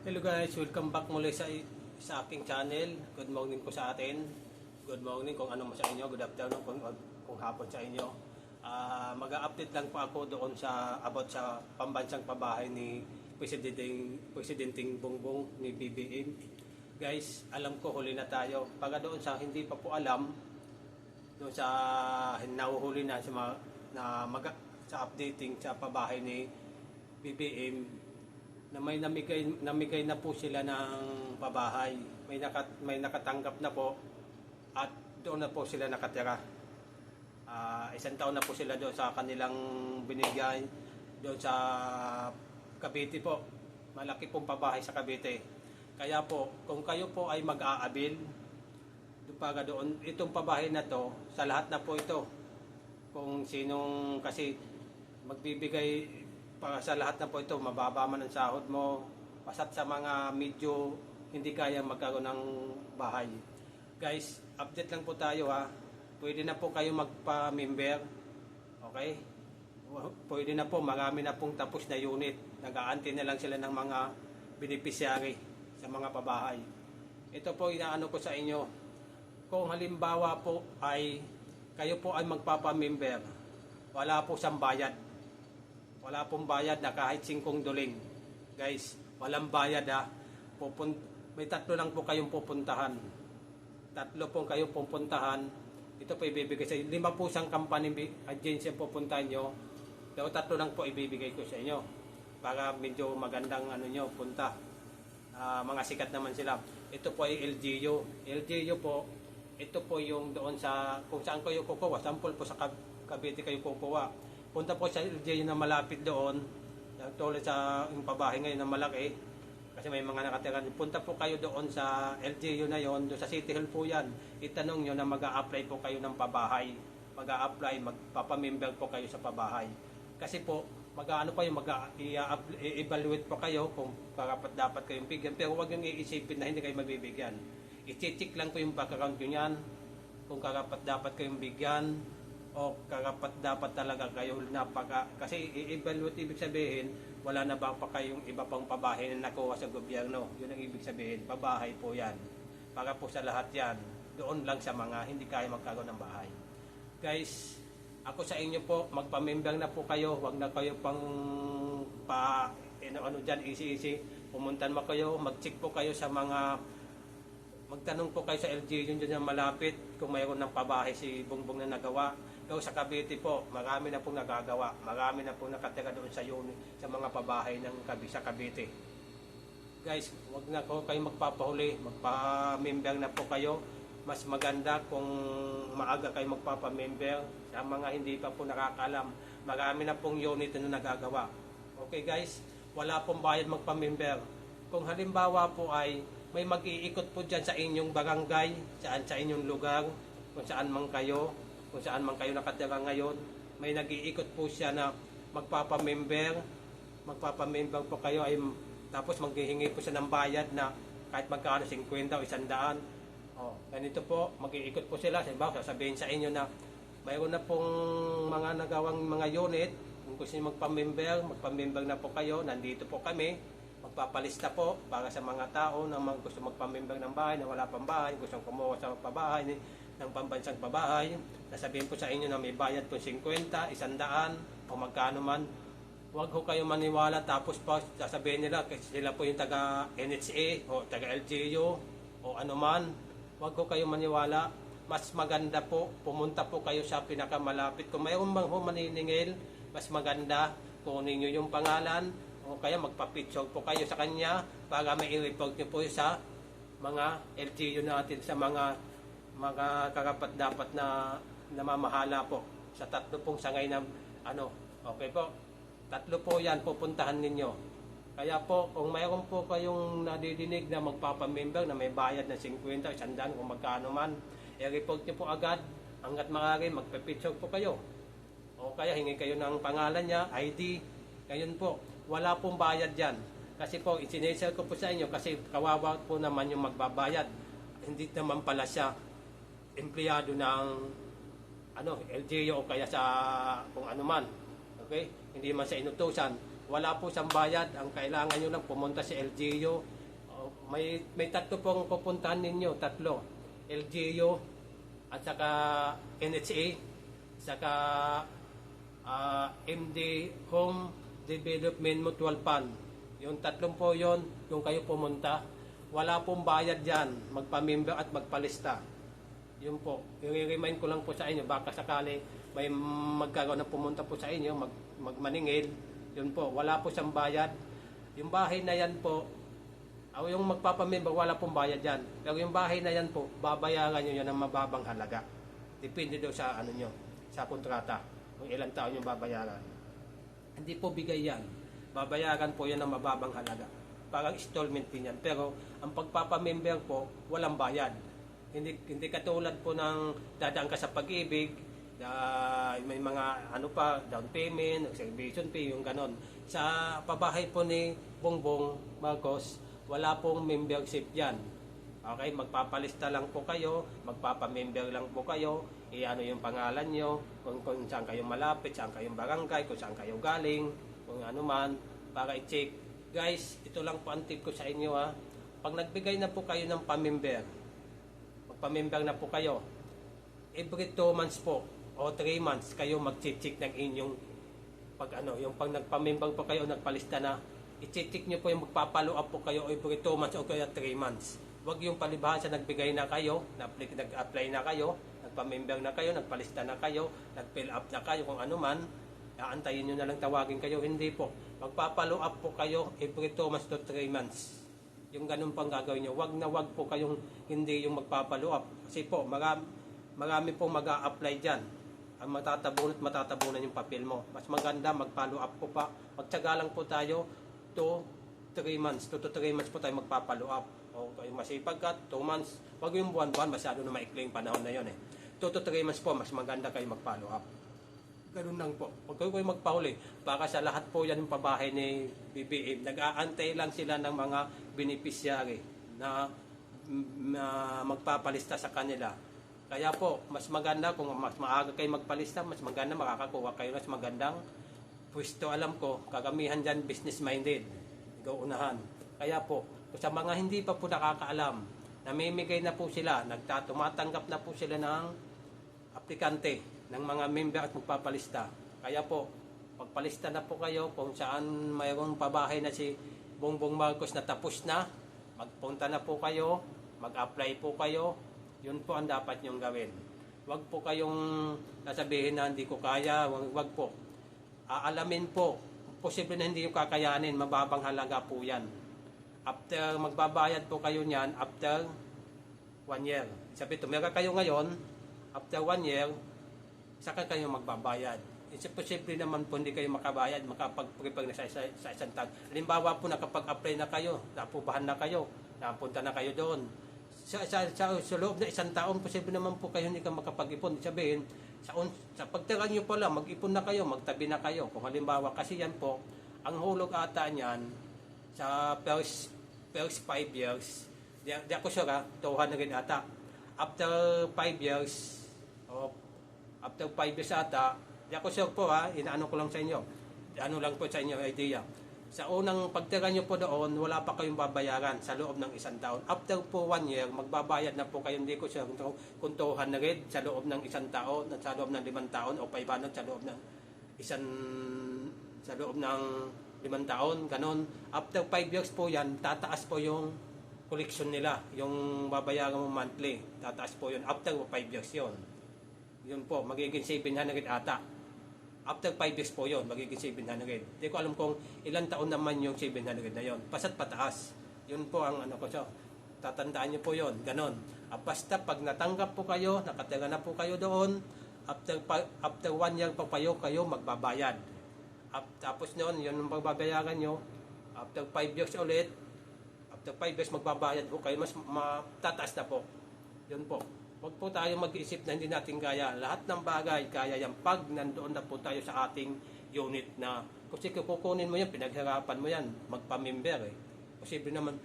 Hello guys, welcome back muli sa sa aking channel. Good morning po sa atin. Good morning kung ano mo sa inyo. Good afternoon kung, kung hapon sa inyo. Ah, mag-update lang po ako doon sa about sa pambansang pabahay ni Presidenting Presidenting Bongbong ni BBM. Guys, alam ko huli na tayo. Pag doon sa hindi pa po alam, doon sa nahuhuli na sa mga, na mag, sa updating sa pabahay ni BBM na may namigay namigay na po sila ng pabahay. May nakat, may nakatanggap na po at doon na po sila nakatira. Ah, isang taon na po sila doon sa kanilang binigay doon sa Cavite po. Malaki pong pabahay sa Cavite. Kaya po, kung kayo po ay mag-aabil, Dupaga doon, itong pabahay na to, sa lahat na po ito. Kung sinong kasi magbibigay sa lahat na po ito, mababa man ang sahod mo, pasat sa mga medyo hindi kaya magkaroon ng bahay. Guys, update lang po tayo ha. Pwede na po kayo magpa-member. Okay? Pwede na po, marami na pong tapos na unit. Nag-aantay na lang sila ng mga beneficiary sa mga pabahay. Ito po inaano ko sa inyo, kung halimbawa po ay kayo po ay magpapamember, wala po siyang bayad. Wala pong bayad na kahit singkong duling. Guys, walang bayad ha. Pupun may tatlo lang po kayong pupuntahan. Tatlo po kayong pupuntahan. Ito po ibibigay sa inyo. Lima po siyang company agency ang pupuntahan nyo. Pero tatlo lang po ibibigay ko sa inyo. Para medyo magandang ano nyo, punta. Ah, mga sikat naman sila. Ito po ay LGU. LGU po, ito po yung doon sa kung saan kayo kukuha. Sample po sa Cavite kayo kukuha. Punta po sa LGU na malapit doon. Yung Tulad sa yung pabahay ngayon na malaki. Kasi may mga nakatira. Punta po kayo doon sa LGU na yon, doon sa City Hall po yan. Itanong nyo na mag apply po kayo ng pabahay. mag apply magpapamember po kayo sa pabahay. Kasi po, mag-ano kayo, mag-evaluate po kayo kung karapat dapat kayong bigyan. Pero huwag yung iisipin na hindi kayo magbibigyan. I-check lang po yung background nyo yan. Kung karapat dapat kayong bigyan o karapat dapat talaga kayo napaka kasi i-evaluate ibig sabihin wala na ba pa kayong iba pang pabahay na nakuha sa gobyerno? Yun ang ibig sabihin pabahay po yan. Para po sa lahat yan doon lang sa mga hindi kaya magkaroon ng bahay. Guys ako sa inyo po magpa-member na po kayo. Wag na kayo pang pa ano, ano dyan easy easy pumuntan mo kayo mag-check po kayo sa mga magtanong po kayo sa LGU dyan na malapit. Kung mayroon ng pabahay si Bongbong na nagawa. Pero sa Cavite po, marami na pong nagagawa. Marami na pong nakatira doon sa unit, sa mga pabahay ng sa Cavite. Guys, wag na po kayo magpapahuli, magpa-member na po kayo. Mas maganda kung maaga kayo magpapa-member sa mga hindi pa po nakakalam. Marami na pong unit na nagagawa. Okay guys, wala pong bayad magpa-member. Kung halimbawa po ay may mag-iikot po dyan sa inyong barangay, saan sa inyong lugar, kung saan man kayo, kung saan man kayo nakatira ngayon, may nag-iikot po siya na magpapamember, magpapamember po kayo ay tapos maghihingi po siya ng bayad na kahit magkano 50 o 100. Oh, ganito po, mag-iikot po sila. Halimbawa, sasabihin sa inyo na mayroon na pong mga nagawang mga unit. Kung gusto niyo magpamember, magpamember na po kayo. Nandito po kami magpapalista po para sa mga tao na gusto magpamember ng bahay na wala pang bahay, gusto kumuha sa pabahay ng pambansang pabahay. Nasabihin po sa inyo na may bayad po 50, 100, o magkano man. Huwag ho kayo maniwala tapos pa sasabihin nila kasi sila po yung taga NHA o taga LGU o ano man. Huwag ho kayo maniwala. Mas maganda po, pumunta po kayo sa pinakamalapit. Kung mayroon bang ho maniningil, mas maganda kunin nyo yung pangalan o kaya magpa-picture po kayo sa kanya para may i-report nyo po sa mga LGU natin sa mga mga karapat dapat na namamahala po sa tatlo pong sangay na ano. Okay po. Tatlo po yan pupuntahan ninyo. Kaya po kung mayroon po kayong nadidinig na magpapamember na may bayad na 50 o 100 kung magkano man i-report nyo po agad. Hanggat maaari magpa-picture po kayo. O kaya hingi kayo ng pangalan niya, ID, ngayon po, wala pong bayad yan. Kasi po, isinesel ko po sa inyo kasi kawawa po naman yung magbabayad. Hindi naman pala siya empleyado ng ano, LGU o kaya sa kung ano man. Okay? Hindi man sa inutusan. wala po siyang bayad. Ang kailangan nyo lang pumunta sa LGU. Oh, may, may tatlo pong pupuntahan ninyo, tatlo. LGU at saka NHA, saka ah, MD Home Development Mutual Fund. Yung tatlong po yon yung kayo pumunta. Wala pong bayad dyan, magpamember at magpalista. Yun po. I-remind ko lang po sa inyo, baka sakali may magkaroon na pumunta po sa inyo, mag, magmaningil. Yun po, wala po siyang bayad. Yung bahay na yan po, o yung magpapamember, wala pong bayad yan. Pero yung bahay na yan po, babayaran nyo yan ng mababang halaga. Depende daw sa ano nyo, sa kontrata. Kung ilang taon yung babayaran. Hindi po bigay yan. Babayaran po yan ng mababang halaga. Parang installment din yan. Pero ang pagpapamember po, walang bayad. Hindi, hindi katulad po ng dadaan ka sa pag-ibig, na may mga ano pa, down payment, reservation fee, yung ganon. Sa pabahay po ni Bongbong Marcos, wala pong membership yan. Okay, magpapalista lang po kayo, magpapamember lang po kayo, i-ano yung pangalan nyo, kung, kung saan kayo malapit, saan kayong barangay, kung saan kayo galing, kung ano man, para i-check. Guys, ito lang po ang tip ko sa inyo ha. Pag nagbigay na po kayo ng pamember, magpamember na po kayo, every 2 months po, o 3 months, kayo mag-check ng inyong pag ano, yung pag nagpamember po kayo, nagpalista na, i-check nyo po yung magpapalo up po kayo every 2 months o kaya 3 months. Huwag yung palibhasa nagbigay na kayo, nag-apply na kayo, nagpa-member na kayo, nagpalista na kayo, nag-fill up na kayo kung ano man, aantayin nyo na lang tawagin kayo. Hindi po. Magpapalo up po kayo every 2 months to 3 months. Yung ganun pang gagawin nyo. Wag na wag po kayong hindi yung magpapalo. Kasi po, marami, marami pong mag apply dyan. Ang matatabunan at matatabunan yung papel mo. Mas maganda mag-follow up po pa. Magtsaga lang po tayo to 3 months. 2 to 3 months po tayo magpapalo up. O kayo masipag ka, 2 months. Wag yung buwan-buwan, masyado na maikli yung panahon na yun eh. 2 to 3 months po, mas maganda kayo mag-follow up. Ganun lang po. Huwag kayo kayo magpahuli. Baka sa lahat po yan yung pabahay ni BBM. Nag-aantay lang sila ng mga beneficiary na, na magpapalista sa kanila. Kaya po, mas maganda kung mas maaga kayo magpalista, mas maganda makakakuha kayo mas magandang pwesto. Alam ko, kagamihan dyan business-minded. Ikaw unahan. Kaya po, sa mga hindi pa po nakakaalam, namimigay na po sila, nagtatumatanggap na po sila ng aplikante ng mga member at magpapalista. Kaya po, pagpalista na po kayo kung saan mayroong pabahay na si Bongbong Marcos na tapos na, magpunta na po kayo, mag-apply po kayo, yun po ang dapat nyong gawin. Huwag po kayong nasabihin na hindi ko kaya, wag, wag po. Aalamin po, posible na hindi yung kakayanin, mababang halaga po yan. After magbabayad po kayo niyan, after one year. Sabi, tumira kayo ngayon, after one year, saka kayo magbabayad. It's posible naman po hindi kayo makabayad, makapag-prepare na sa, sa, sa isang taon. Halimbawa po nakapag-apply na kayo, napubahan na kayo, napunta na kayo doon. Sa, sa, sa, sa loob na isang taon, posible naman po kayo hindi ka makapag-ipon. Sabihin, sa, un, sa pagtira nyo pala, mag-ipon na kayo, magtabi na kayo. Kung halimbawa, kasi yan po, ang hulog ata niyan, sa first, first five years, di, di ako sure ha, 200 ata. After five years, o after 5 years ata, di ako sure po ha, inaano ko lang sa inyo. Ano lang po sa inyo idea. Sa unang pagtira nyo po doon, wala pa kayong babayaran sa loob ng isang taon. After po one year, magbabayad na po kayo, hindi ko sure kung, kung 200 sa loob ng isang taon, sa loob ng limang taon, o 500 sa loob ng isang, sa loob ng limang taon, ganon. After 5 years po yan, tataas po yung collection nila, yung babayaran mo monthly. Tataas po yun. After 5 years yon yun po, magiging 700 ata. After 5 years po yun, magiging 700. Hindi ko alam kung ilang taon naman yung 700 na yun. Pasat pataas. Yun po ang ano ko siya. Tatandaan niyo po yun. Ganon. Ah, basta pag natanggap po kayo, nakatira na po kayo doon, after, after one year pa kayo, kayo magbabayad. Ap, tapos noon, yun ang pagbabayaran nyo. After 5 years ulit, after 5 years magbabayad po kayo, mas matataas na po. Yun po. Huwag po tayo mag-isip na hindi natin kaya. Lahat ng bagay, kaya yan. Pag nandoon na po tayo sa ating unit na, kasi kukunin mo yan, pinaghirapan mo yan, magpamember eh. Posible naman,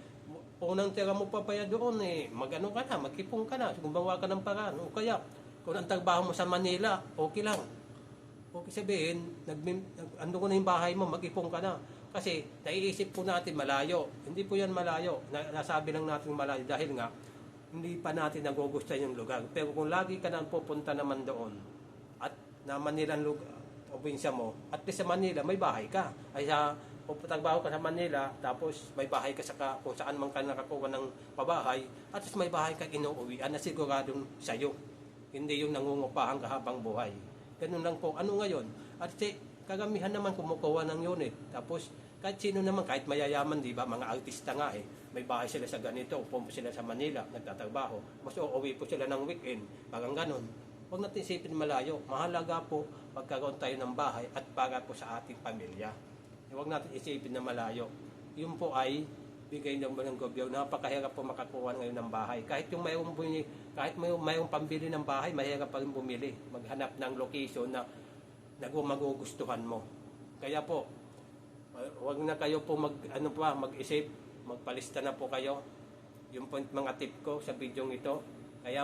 unang tira mo pa pa doon eh, magano ka na, magkipong ka na, gumawa ka ng paraan. O kaya, kung ang trabaho mo sa Manila, okay lang. Okay sabihin, nag, ando ko na yung bahay mo, mag-ipong ka na. Kasi naiisip po natin malayo. Hindi po yan malayo. Na, nasabi lang natin malayo dahil nga hindi pa natin nagugustuhan yung lugar. Pero kung lagi ka nang pupunta naman doon at na Manilang lugar, probinsya mo, at sa Manila, may bahay ka. Ay sa puputagbaho ka sa Manila, tapos may bahay ka sa ka, kung saan man ka nakakuha ng pabahay, at least may bahay ka inuuwian na siguradong sa'yo. Hindi yung nangungupahan ka habang buhay. Ganun lang po. Ano ngayon? At kagamihan naman kumukuha ng unit. Tapos, kahit sino naman, kahit mayayaman, di ba, mga artista nga eh, may bahay sila sa ganito, pumunta sila sa Manila, nagtatrabaho. Mas uuwi po sila ng weekend, parang ganun. Huwag natin isipin malayo. Mahalaga po magkaroon tayo ng bahay at para po sa ating pamilya. Huwag natin isipin na malayo. Yun po ay bigay ng ng gobyerno. Napakahirap po makakuha ngayon ng bahay. Kahit yung mayroong, bumili, kahit mayroong, mayroong pambili ng bahay, mahirap pa rin bumili. Maghanap ng location na nagu- magugustuhan mo. Kaya po, huwag na kayo po mag, ano pa, mag-isip, magpalista na po kayo. Yung po yung mga tip ko sa video ito. Kaya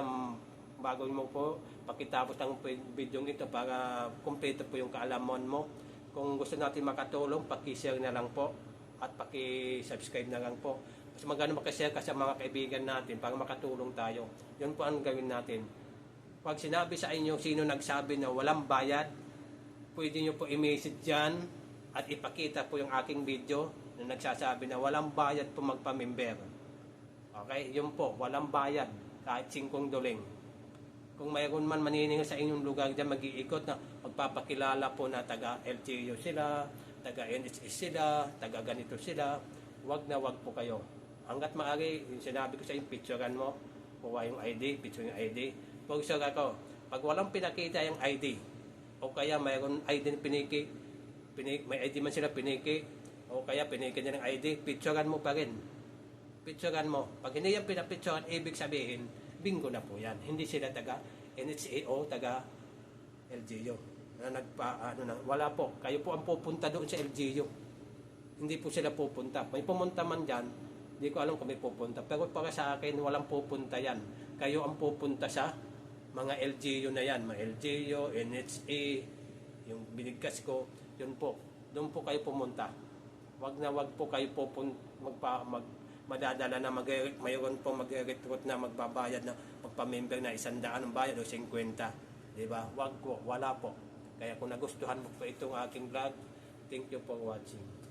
bago mo po, pakitapos ang video ito para kumpleto po yung kaalaman mo. Kung gusto natin makatulong, paki-share na lang po at paki-subscribe na lang po. Mas maganda makishare ka sa mga kaibigan natin para makatulong tayo. Yun po ang gawin natin. Pag sinabi sa inyo sino nagsabi na walang bayad, pwede nyo po i-message dyan at ipakita po yung aking video na nagsasabi na walang bayad po magpamember. Okay, yun po, walang bayad kahit singkong duling. Kung mayroon man maniningil sa inyong lugar dyan mag-iikot na magpapakilala po na taga LGU sila, taga NHS sila, taga ganito sila, wag na wag po kayo. Hanggat maaari, yung sinabi ko sa inyo, picturean mo, kuha yung ID, picture yung ID. Pag ako, pag walang pinakita yung ID, o kaya mayroon ID na piniki, piniki, may ID man sila piniki, o kaya piniki niya ng ID, picturean mo pa rin. Picturean mo. Pag hindi yan pinapicturean, ibig sabihin, bingo na po yan. Hindi sila taga NHA o taga LGU. Na nagpa, ano na, wala po. Kayo po ang pupunta doon sa LGU. Hindi po sila pupunta. May pumunta man dyan, hindi ko alam kung may pupunta. Pero para sa akin, walang pupunta yan. Kayo ang pupunta sa mga LGU na yan. Mga LGU, NHA, yung binigkas ko, yun po. Doon po kayo pumunta. Wag na wag po kayo pupunta, magpa, mag, madadala na mag mayroon po mag-recruit na magbabayad na magpa-member na isang daan ng bayad o 50. Di ba? Wag po, wala po. Kaya kung nagustuhan mo po itong aking vlog, thank you for watching.